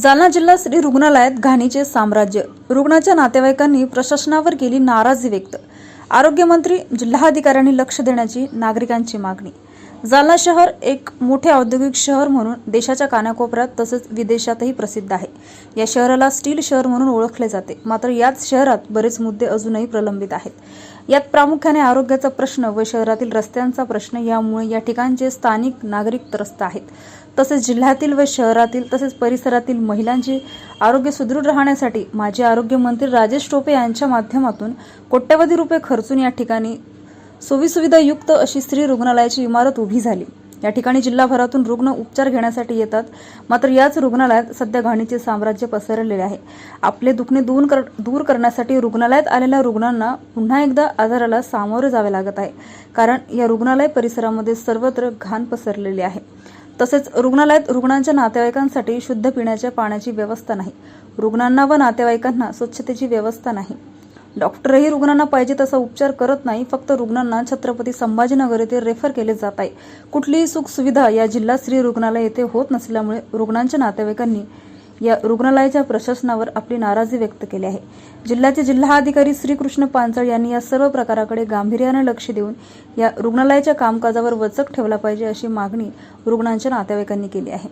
जालना जिल्हा श्री रुग्णालयात घाणीचे साम्राज्य. रुग्णाच्या नातेवाईकांनी प्रशासनावर केली नाराजी व्यक्त. आरोग्यमंत्री जिल्हाधिकाऱ्यांनी लक्ष देण्याची नागरिकांची मागणी. जालना शहर एक मोठे औद्योगिक शहर म्हणून देशाच्या कानाकोपऱ्यात तसेच विदेशातही प्रसिद्ध आहे. या शहराला स्टील शहर म्हणून ओळखले जाते. मात्र याच शहरात बरेच मुद्दे अजूनही प्रलंबित आहेत. यात प्रामुख्याने आरोग्याचा प्रश्न व शहरातील रस्त्यांचा प्रश्न यामुळे या ठिकाणचे स्थानिक नागरिक त्रस्त आहेत. तसेच जिल्ह्यातील व शहरातील तसेच परिसरातील महिलांची आरोग्य सुदृढ राहण्यासाठी माजी आरोग्यमंत्री राजेश टोपे यांच्या माध्यमातून कोट्यवधी रुपये खर्चून या ठिकाणी सोयीसुविधायुक्त अशी स्त्री रुग्णालयाची इमारत उभी झाली. या ठिकाणी जिल्हाभरातून रुग्ण उपचार घेण्यासाठी येतात. मात्र याच रुग्णालयात सध्या घाणीचे साम्राज्य पसरलेले आहे. आपले दुखणे दूर कर दूर करण्यासाठी रुग्णालयात आलेल्या रुग्णांना पुन्हा एकदा आजाराला सामोरे जावे लागत आहे. कारण या रुग्णालय परिसरामध्ये सर्वत्र घाण पसरलेली आहे. तसेच रुग्णालयात रुग्णांच्या नातेवाईकांसाठी शुद्ध पिण्याच्या पाण्याची व्यवस्था नाही. रुग्णांना व नातेवाईकांना स्वच्छतेची व्यवस्था नाही. डॉक्टरही रुग्णांना पाहिजे तसा उपचार करत नाही फक्त रुग्णांना छत्रपती संभाजीनगर येथे रेफर केले जात आहे. कुठलीही सुखसुविधा या जिल्हा स्त्री रुग्णालय येथे होत नसल्यामुळे रुग्णांच्या नातेवाईकांनी या रुग्णालयाच्या प्रशासनावर आपली नाराजी व्यक्त केली आहे. जिल्ह्याचे जिल्हाधिकारी श्रीकृष्ण पांचाळ यांनी या सर्व प्रकाराकडे गांभीर्याने लक्ष देऊन या रुग्णालयाच्या कामकाजावर वचक ठेवला पाहिजे अशी मागणी रुग्णांच्या नातेवाईकांनी केली आहे.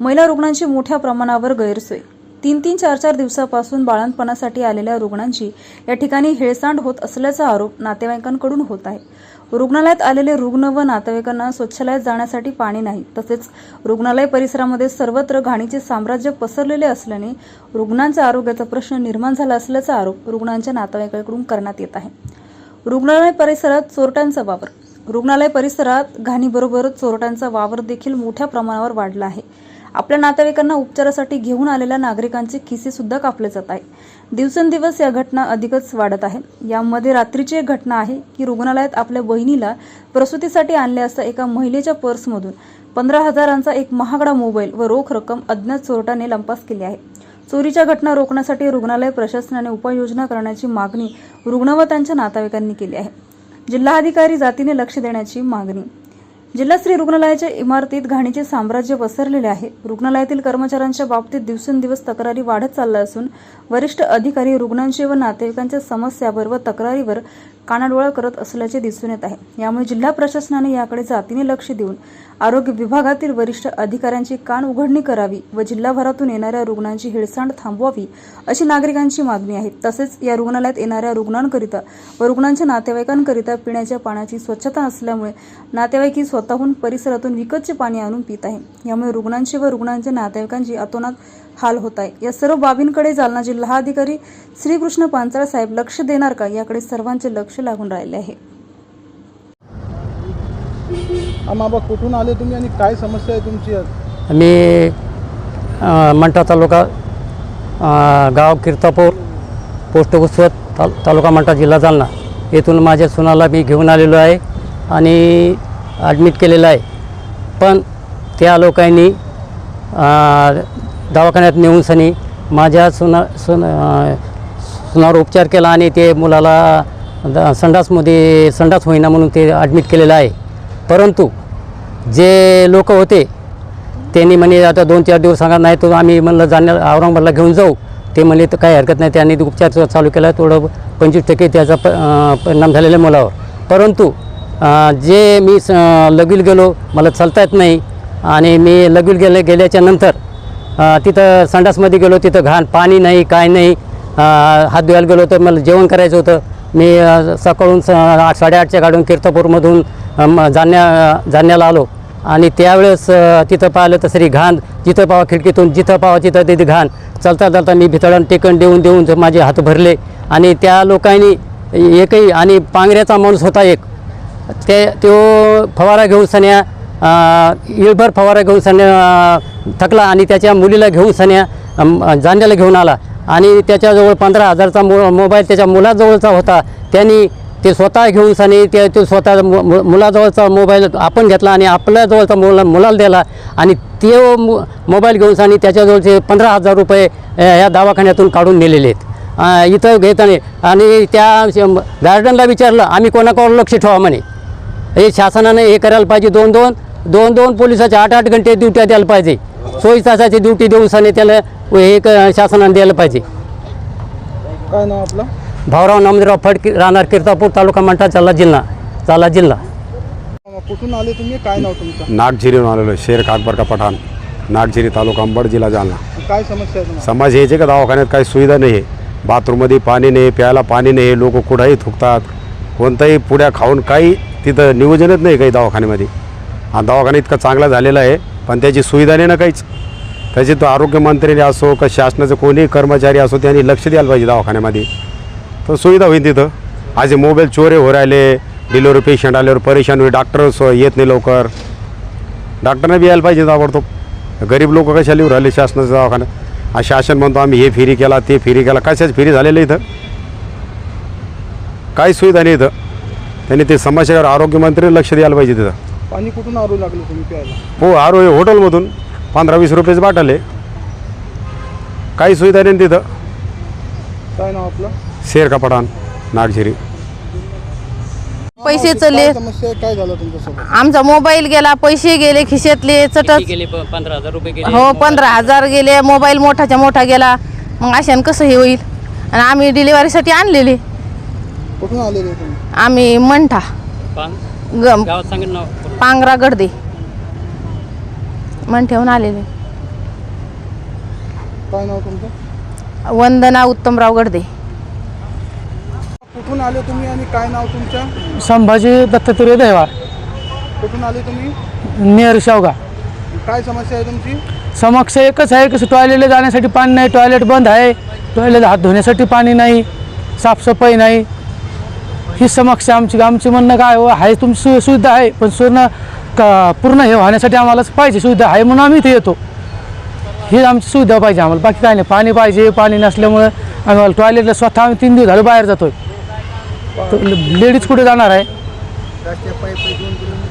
महिला रुग्णांची मोठ्या प्रमाणावर गैरसोय. तीन तीन चार चार दिवसापासून बाळंतपणासाठी आलेल्या रुग्णांची या ठिकाणी हेळसांड होत असल्याचा आरोप नातेवाईकांकडून होत आहे. रुग्णालयात आलेले रुग्ण व नातेवाईकांना स्वच्छालयात जाण्यासाठी पाणी नाही. तसेच रुग्णालय परिसरामध्ये सर्वत्र घाणीचे साम्राज्य पसरलेले असल्याने रुग्णांच्या आरोग्याचा प्रश्न निर्माण झाला असल्याचा आरोप रुग्णांच्या नातेवाईकांकडून करण्यात येत आहे. रुग्णालय परिसरात चोरट्यांचा वावर. रुग्णालय परिसरात घाणीबरोबर चोरट्यांचा वावर देखील मोठ्या प्रमाणावर वाढला आहे. आपल्या नातेवाईकांना उपचारासाठी घेऊन आलेल्या नागरिकांचे खिसे सुद्धा कापले जात आहे दिवसेंदिवस या घटना अधिकच वाढत आहे. यामध्ये रात्रीची एक घटना आहे की रुग्णालयात आपल्या बहिणीला प्रसूतीसाठी आणले असता एका महिलेच्या पर्समधून पंधरा हजारांचा एक महागडा मोबाईल व रोख रक्कम अज्ञात चोरट्याने लंपास केली आहे. चोरीच्या घटना रोखण्यासाठी रुग्णालय प्रशासनाने उपाययोजना करण्याची मागणी रुग्ण व त्यांच्या नातेवाईकांनी केली आहे. जिल्हाधिकारी जातीने लक्ष देण्याची मागणी जिल्हा स्त्री रुग्णालयाच्या इमारतीत घाणीचे साम्राज्य पसरलेले आहे. रुग्णालयातील कर्मचाऱ्यांच्या बाबतीत दिवसेंदिवस तक्रारी वाढत चालल्या असून वरिष्ठ अधिकारी रुग्णांची व नातेवाईकांच्या समस्यावर व तक्रारीवर कानाडोळा करत असल्याचे दिसून येत आहे. यामुळे जिल्हा प्रशासनाने याकडे जातीने लक्ष देऊन आरोग्य विभागातील वरिष्ठ अधिकाऱ्यांची कान उघडणी करावी व जिल्हाभरातून येणाऱ्या रुग्णांची हिळसांड थांबवावी अशी नागरिकांची मागणी आहे. तसेच या रुग्णालयात येणाऱ्या रुग्णांकरिता व रुग्णांच्या नातेवाईकांकरिता पिण्याच्या पाण्याची स्वच्छता असल्यामुळे नातेवाईक स्वतःहून परिसरातून विकतचे पाणी आणून पित आहे. यामुळे रुग्णांची व रुग्णांच्या नातेवाईकांची अतोनात हाल होत आहे. या सर्व बाबींकडे जालना जिल्हाधिकारी श्रीकृष्ण पांचाळ साहेब लक्ष देणार का? याकडे सर्वांचे लक्ष लागून राहिले आहे. हा बाबा कुठून आले तुम्ही आणि काय समस्या आहे तुमची? मी मंठा तालुका गाव कीर्तापूर पोस्ट उसवत ताल तालुका मंठा जिल्हा जालना. येथून माझ्या सुनाला मी घेऊन आलेलो आहे आणि ॲडमिट केलेलं आहे. पण त्या लोकांनी दवाखान्यात नेऊन सनी माझ्या सुना सुन सुनावर उपचार केला आणि ते मुलाला द- संडासमध्ये संडास होईना म्हणून ते ॲडमिट केलेलं आहे. परंतु जे लोक होते त्यांनी म्हणे आता दोन चार दिवस सांगा नाही तो आम्ही म्हणलं जाण्या औरंगाबादला घेऊन जाऊ. ते म्हणले तर काही हरकत नाही. त्यांनी उपचार चालू केला थोडं पंचवीस टक्के त्याचा प परिणाम झालेला आहे मुलावर. परंतु जे मी स लगील गेलो मला चालता येत नाही. आणि मी लगील गेले गेल्याच्यानंतर तिथं संडासमध्ये गेलो तिथं घाण पाणी नाही काय नाही. हात धुवायला गेलो तर मला जेवण करायचं होतं. मी सकाळून स आठ साडेआठच्या गाडून कीर्तपूरमधून जाण्या जाण्याला आलो. आणि त्यावेळेस तिथं पाहिलं तर सरी घाण जिथं पावा खिडकीतून जिथं पावा तिथं तिथे घाण. चालता चालता मी भितळण टेकन देऊन देऊन माझे हात भरले. आणि त्या लोकांनी एकही आणि पांगऱ्याचा माणूस होता एक. ते तो फवारा घेऊन सन्या इळभर फवारा घेऊन सन्या थकला आणि त्याच्या मुलीला घेऊन सन्या जाण्याला घेऊन आला. आणि त्याच्याजवळ पंधरा हजारचा मो मोबाईल त्याच्या मुलाजवळचा होता. त्यांनी ते स्वतः घेऊन सनी ते तो स्वतः मु- मु- मुलाजवळचा मोबाईल आपण घेतला आणि आपल्याजवळचा मुला मुलाला दिला. आणि ते मो मोबाईल घेऊन सनी त्याच्याजवळचे पंधरा हजार रुपये ह्या या दवाखान्यातून काढून नेलेले आहेत. इथं घेताना आणि त्या गार्डनला विचारलं आम्ही कोणाकोणावर लक्ष ठेवा? म्हणे. हे शासनाने हे करायला पाहिजे दोन दोन दोन दोन पोलिसाचे आठ आठ घंटे ड्युट्या द्यायला पाहिजे. चोवीस तासाची ड्युटी दिवसाने त्याला हे शासनाने द्यायला पाहिजे. काय नाव आपलं? भाऊराव नामदेवराव फडकी राहणार कीर्तापूर तालुका मंठा जालना जिल्हा जालना जिल्हा. कुठून आले तुम्ही? काय नाव तुमचं? नागझिरीहून आलेलो आहे शेर अकबर का पठाण नागझिरी तालुका अंबड जिल्हा जालना. काय समस्या आहे तुम्हाला? समाज हेचे का दवाखान्यात काही सुविधा नाही आहे. बाथरूममध्ये पाणी नाही प्यायला पाणी नाही लोक कुठंही थुकतात. कोणताही पुड्या खाऊन काही तिथं नियोजनच नाही काही दवाखान्यामध्ये. हा दवाखाना इतका चांगला झालेला आहे पण त्याची सुविधा नाही ना काहीच. त्याची तो आरोग्यमंत्र्यांनी असो का शासनाचं कोणीही कर्मचारी असो त्यांनी लक्ष द्यायला पाहिजे दवाखान्यामध्ये. तर सुविधा होईल तिथं. आज मोबाईल चोरे हो राहिले डिलिव्हरी पेशंट आल्यावर परेशान होईल डॉक्टर येत नाही लवकर. डॉक्टरने बी यायला पाहिजे ताबडतोब. गरीब लोक कशा लिहू राहिले शासनाचं दवाखान्यात हा शासन म्हणतो आम्ही हे फेरी केला ते फेरी केला कशाच फेरी झालेलं इथं? काही सुविधा नाही इथं. त्यांनी ते समस्येवर आरोग्यमंत्री लक्ष द्यायला पाहिजे तिथं. पाणी कुठून आणू लागले तुम्ही प्यायला? हो आरो हे हॉटेलमधून पंधरा वीस रुपयाचं बाटल आहे. काही सुविधा नाही तिथं. काय नाव आपलं? शेर का पठाण नागझिरी. पैसे काय चले समस्या आहे? काय झालं तुमच्यासोबत? आमचा मोबाईल गेला पैसे गेले खिशातले चटच गेले पंधरा हजार रुपये गेले. हो पंधरा हजार गेले मोबाईल मोठाच्या मोठा गेला. मग अशाने कसं हे होईल? आणि आम्ही डिलिव्हरीसाठी आणलेले. कुठून आलेले तुम्ही? आम्ही मंठा. ग गावात सांगेल नाव. पांगरा गडदे. मंठ्याहून आलेले. काय नाव तुमचं? वंदना उत्तमराव गडदे. कुठून आले तुम्ही आणि काय नाव तुमचं? संभाजी दत्तात्रय देवार. कुठून आले तुम्ही? नियर शावगा. काय समस्या आहे तुमची? समक्ष एकच आहे की टॉयलेटला जाण्यासाठी पाणी नाही टॉयलेट बंद आहे. टॉयलेट हात धुण्यासाठी पाणी नाही साफसफाई नाही. ही समस्या आमची आमची म्हणणं काय हो, आहे तुमची सु सुविधा आहे पण पूर्ण का पूर्ण हे होण्यासाठी आम्हाला पाहिजे सुविधा आहे म्हणून आम्ही इथे येतो. ही आमची सुविधा पाहिजे आम्हाला. बाकी काय नाही. पाणी पाहिजे पाणी नसल्यामुळं आम्हाला टॉयलेटला स्वतः आम्ही तीन दिवस झाले बाहेर जातोय. लेडीज कुठे जाणार आहे?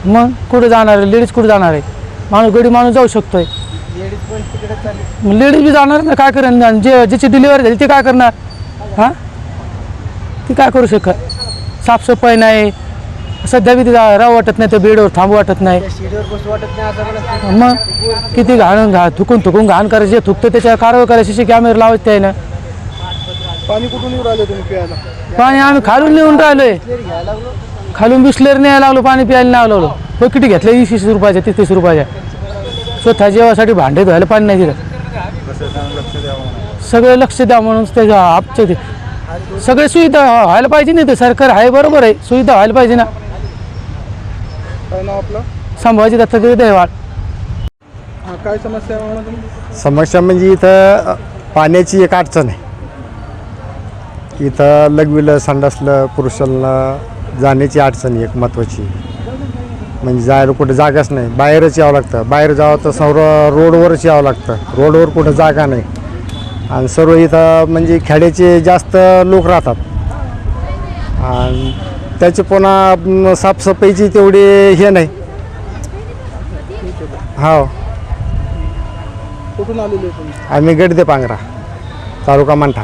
मग कुठे जाणार आहे? लेडीज कुठे जाणार आहे? माणूस गडी माणूस जाऊ शकतोय. लेडीज बी जाणार ना? काय करेन जे ज्याची डिलिव्हरी झाली ते काय करणार? हां? ती काय करू शकत? साफसफाई नाही. सध्या बी तिला राहू वाटत नाही त्या बेडवर थांबू वाटत नाही. मग किती घाण घा थुकून थुकून घाण करायचे जे थुकतं त्याच्यावर कारवाई करायची शिशी कॅमेरा लावायचे त्याने पाणी कुठून येऊ राहिले तुम्ही प्यायला? पाणी आम्ही खालून नेऊन राहिलोय. खालून बिस्लेर न्यायला लागलो पाणी प्यायला नाही लागलो. पकिटी घेतलं? वीस वीस रुपयाच्या तीस तीस रुपयाच्या स्वतः जेवासाठी भांडे धुवायला पाणी नाही दिलं. सगळे लक्ष द्या म्हणून त्याच्या आमच्या ते सगळे सुविधा व्हायला पाहिजे नाही ते सरकार आहे बरोबर आहे. सुविधा व्हायला पाहिजे ना. काय नाव आपलं? संभाजी दत्तात्रय हां काय समस्या आहे म्हणा तुम्ही समस्या म्हणजे इथं पाण्याची एक अडचण आहे. इथं लघवीलं संडासलं पुरुषांना जाण्याची अडचण आहे एक महत्त्वाची म्हणजे जायला कुठं जागाच नाही. बाहेरच यावं लागतं. बाहेर जावं तर सर्व रोडवरच यावं लागतं. रोडवर कुठं जागा नाही. आणि सर्व इथं म्हणजे खेड्याचे जास्त लोक राहतात. आणि त्याचे पुन्हा साफसफाईची तेवढी हे नाही. हो कुठून आलेले तुम्ही? आम्ही गडदे पांगरा तालुका मंठा.